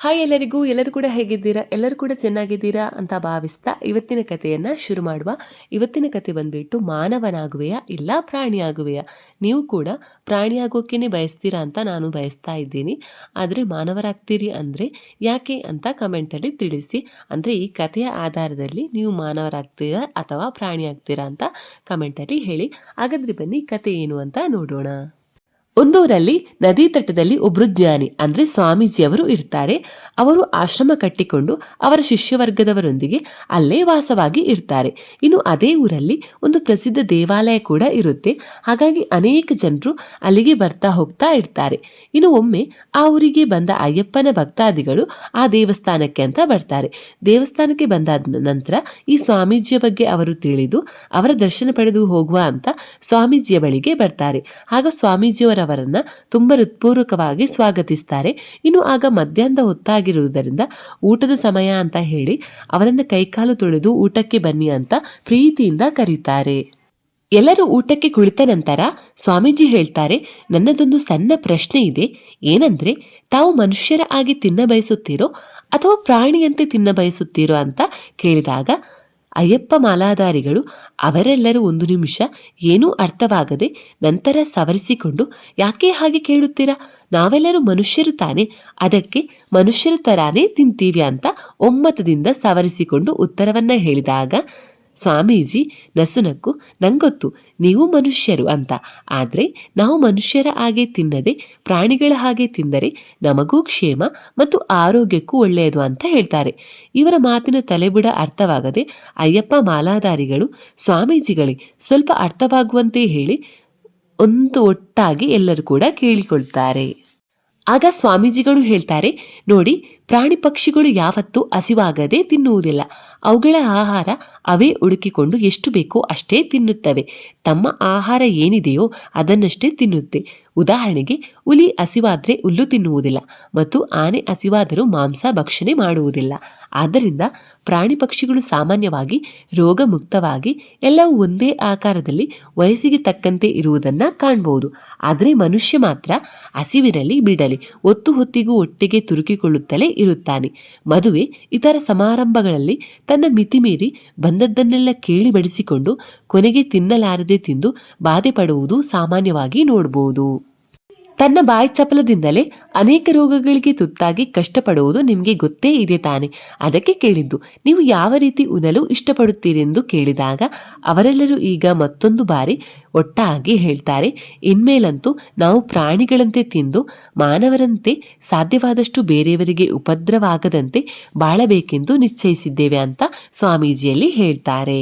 Hi ಎಲ್ಲರಿಗೂ, ಎಲ್ಲರೂ ಕೂಡ ಹೇಗಿದ್ದೀರಾ? ಎಲ್ಲರೂ ಕೂಡ ಚೆನ್ನಾಗಿದ್ದೀರಾ ಅಂತ ಭಾವಿಸ್ತಾ ಇವತ್ತಿನ ಕಥೆಯನ್ನು ಶುರು ಮಾಡುವ. ಇವತ್ತಿನ ಕತೆ ಬಂದ್ಬಿಟ್ಟು ಮಾನವನಾಗುವೆಯಾ, ಇಲ್ಲ ಪ್ರಾಣಿಯಾಗುವೆಯಾ? ನೀವು ಕೂಡ ಪ್ರಾಣಿಯಾಗೋಕ್ಕೇ ಬಯಸ್ತೀರಾ ಅಂತ ನಾನು ಬಯಸ್ತಾ ಇದ್ದೀನಿ. ಆದರೆ ಮಾನವರಾಗ್ತೀರಿ ಅಂದರೆ ಯಾಕೆ ಅಂತ ಕಮೆಂಟಲ್ಲಿ ತಿಳಿಸಿ. ಅಂದರೆ ಈ ಕಥೆಯ ಆಧಾರದಲ್ಲಿ ನೀವು ಮಾನವರಾಗ್ತೀರಾ ಅಥವಾ ಪ್ರಾಣಿಯಾಗ್ತೀರಾ ಅಂತ ಕಮೆಂಟಲ್ಲಿ ಹೇಳಿ. ಹಾಗಾದ್ರೆ ಬನ್ನಿ ಕತೆ ಏನು ಅಂತ ನೋಡೋಣ. ಒಂದೂರಲ್ಲಿ ನದಿ ತಟದಲ್ಲಿ ಒಬ್ರು ಜ್ಞಾನಿ, ಅಂದ್ರೆ ಸ್ವಾಮೀಜಿಯವರು ಇರ್ತಾರೆ. ಅವರು ಆಶ್ರಮ ಕಟ್ಟಿಕೊಂಡು ಅವರ ಶಿಷ್ಯವರ್ಗದವರೊಂದಿಗೆ ಅಲ್ಲೇ ವಾಸವಾಗಿ ಇರ್ತಾರೆ. ಇನ್ನು ಅದೇ ಊರಲ್ಲಿ ಒಂದು ಪ್ರಸಿದ್ಧ ದೇವಾಲಯ ಕೂಡ ಇರುತ್ತೆ. ಹಾಗಾಗಿ ಅನೇಕ ಜನರು ಅಲ್ಲಿಗೆ ಬರ್ತಾ ಹೋಗ್ತಾ ಇರ್ತಾರೆ. ಇನ್ನು ಒಮ್ಮೆ ಆ ಊರಿಗೆ ಬಂದ ಅಯ್ಯಪ್ಪನ ಭಕ್ತಾದಿಗಳು ಆ ದೇವಸ್ಥಾನಕ್ಕೆ ಅಂತ ಬರ್ತಾರೆ. ದೇವಸ್ಥಾನಕ್ಕೆ ಬಂದಾದ ನಂತರ ಈ ಸ್ವಾಮೀಜಿಯ ಬಗ್ಗೆ ಅವರು ತಿಳಿದು ಅವರ ದರ್ಶನ ಪಡೆದು ಹೋಗುವ ಅಂತ ಸ್ವಾಮೀಜಿಯ ಬಳಿಗೆ ಬರ್ತಾರೆ. ಆಗ ಸ್ವಾಮೀಜಿಯವರವರನ್ನ ತುಂಬಾ ಹೃತ್ಪೂರ್ವಕವಾಗಿ ಸ್ವಾಗತಿಸ್ತಾರೆ. ಇನ್ನು ಆಗ ಮಧ್ಯಾಹ್ನದ ಹೊತ್ತಾಗಿರುವುದರಿಂದ ಊಟದ ಸಮಯ ಅಂತ ಹೇಳಿ ಅವರನ್ನ ಕೈಕಾಲು ತೊಳೆದು ಊಟಕ್ಕೆ ಬನ್ನಿ ಅಂತ ಪ್ರೀತಿಯಿಂದ ಕರೀತಾರೆ. ಎಲ್ಲರೂ ಊಟಕ್ಕೆ ಕುಳಿತ ನಂತರ ಸ್ವಾಮೀಜಿ ಹೇಳ್ತಾರೆ, ನನ್ನದೊಂದು ಸಣ್ಣ ಪ್ರಶ್ನೆ ಇದೆ. ಏನಂದ್ರೆ, ತಾವು ಮನುಷ್ಯರ ಆಗಿ ತಿನ್ನ ಬಯಸುತ್ತೀರೋ ಅಥವಾ ಪ್ರಾಣಿಯಂತೆ ತಿನ್ನ ಬಯಸುತ್ತೀರೋ ಅಂತ ಕೇಳಿದಾಗ ಅಯ್ಯಪ್ಪ ಮಾಲಾಧಾರಿಗಳು ಅವರೆಲ್ಲರೂ ಒಂದು ನಿಮಿಷ ಏನೂ ಅರ್ಥವಾಗದೆ ನಂತರ ಸವರಿಸಿಕೊಂಡು, ಯಾಕೆ ಹಾಗೆ ಕೇಳುತ್ತೀರಾ? ನಾವೆಲ್ಲರೂ ಮನುಷ್ಯರು ತಾನೆ. ಅದಕ್ಕೆ ಮನುಷ್ಯರ ತರಾನೇ ತಿಂತೀವಿ ಅಂತ ಒಮ್ಮತದಿಂದ ಸವರಿಸಿಕೊಂಡು ಉತ್ತರವನ್ನ ಹೇಳಿದಾಗ ಸ್ವಾಮೀಜಿ ನಸುನಕ್ಕು, ನಂಗೊತ್ತು, ನೀವು ಮನುಷ್ಯರು ಅಂತ. ಆದರೆ ನಾವು ಮನುಷ್ಯರ ಹಾಗೆ ತಿನ್ನದೆ, ಪ್ರಾಣಿಗಳ ಹಾಗೆ ತಿಂದರೆ ನಮಗೂ ಕ್ಷೇಮ ಮತ್ತು ಆರೋಗ್ಯಕ್ಕೂ ಒಳ್ಳೆಯದು ಅಂತ ಹೇಳ್ತಾರೆ. ಇವರ ಮಾತಿನ ತಲೆಬುಡ ಅರ್ಥವಾಗದೆ, ಅಯ್ಯಪ್ಪ ಮಾಲಾಧಾರಿಗಳು, ಸ್ವಾಮೀಜಿಗಳೇ, ಸ್ವಲ್ಪ ಅರ್ಥವಾಗುವಂತೆ ಹೇಳಿ ಒಂದು ಒಟ್ಟಾಗಿ ಎಲ್ಲರೂ ಕೂಡ ಕೇಳಿಕೊಳ್ತಾರೆ. ಆಗ ಸ್ವಾಮೀಜಿಗಳು ಹೇಳ್ತಾರೆ, ನೋಡಿ ಪ್ರಾಣಿ ಪಕ್ಷಿಗಳು ಯಾವತ್ತೂ ಹಸಿವಾಗದೆ ತಿನ್ನುವುದಿಲ್ಲ. ಅವುಗಳ ಆಹಾರ ಅವೇ ಹುಡುಕಿಕೊಂಡು ಎಷ್ಟು ಬೇಕೋ ಅಷ್ಟೇ ತಿನ್ನುತ್ತವೆ. ತಮ್ಮ ಆಹಾರ ಏನಿದೆಯೋ ಅದನ್ನಷ್ಟೇ ತಿನ್ನುತ್ತೆ. ಉದಾಹರಣೆಗೆ, ಹುಲಿ ಹಸಿವಾದ್ರೆ ಹುಲ್ಲು ತಿನ್ನುವುದಿಲ್ಲ ಮತ್ತು ಆನೆ ಹಸಿವಾದರೂ ಮಾಂಸ ಭಕ್ಷಣೆ ಮಾಡುವುದಿಲ್ಲ. ಆದ್ದರಿಂದ ಪ್ರಾಣಿ ಪಕ್ಷಿಗಳು ಸಾಮಾನ್ಯವಾಗಿ ರೋಗ ಮುಕ್ತವಾಗಿ ಎಲ್ಲವೂ ಒಂದೇ ಆಕಾರದಲ್ಲಿ ವಯಸ್ಸಿಗೆ ತಕ್ಕಂತೆ ಇರುವುದನ್ನು ಕಾಣಬಹುದು ಆದರೆ ಮನುಷ್ಯ ಮಾತ್ರ ಹಸಿವಿರಲಿ ಬಿಡಲಿ, ಒತ್ತು ಹೊತ್ತಿಗೂ ಒಟ್ಟಿಗೆ ತುರುಕಿಕೊಳ್ಳುತ್ತಲೇ ಇರುತ್ತಾನೆ. ಮದುವೆ ಇತರ ಸಮಾರಂಭಗಳಲ್ಲಿ ತನ್ನ ಮಿತಿಮೀರಿ ಬಂದದ್ದನ್ನೆಲ್ಲ ಕೇಳಿ ಬಡಿಸಿಕೊಂಡು ಕೊನೆಗೆ ತಿನ್ನಲಾರದೆ ತಿಂದು ಬಾಧೆ ಪಡುವುದು ಸಾಮಾನ್ಯವಾಗಿ ನೋಡಬಹುದು ತನ್ನ ಬಾಯಿ ಚಪಲದಿಂದಲೇ ಅನೇಕ ರೋಗಗಳಿಗೆ ತುತ್ತಾಗಿ ಕಷ್ಟಪಡುವುದು ನಿಮಗೆ ಗೊತ್ತೇ ಇದೆ ತಾನೆ. ಅದಕ್ಕೆ ಕೇಳಿದ್ದು, ನೀವು ಯಾವ ರೀತಿ ಉಣಲು ಇಷ್ಟಪಡುತ್ತೀರೆಂದು ಕೇಳಿದಾಗ ಅವರೆಲ್ಲರೂ ಈಗ ಮತ್ತೊಂದು ಬಾರಿ ಒಟ್ಟಾಗಿ ಹೇಳ್ತಾರೆ, ಇನ್ಮೇಲಂತೂ ನಾವು ಪ್ರಾಣಿಗಳಂತೆ ತಿಂದು ಮಾನವರಂತೆ ಸಾಧ್ಯವಾದಷ್ಟು ಬೇರೆಯವರಿಗೆ ಉಪದ್ರವಾಗದಂತೆ ಬಾಳಬೇಕೆಂದು ನಿಶ್ಚಯಿಸಿದ್ದೇವೆ ಅಂತ ಸ್ವಾಮೀಜಿಯಲ್ಲಿ ಹೇಳ್ತಾರೆ.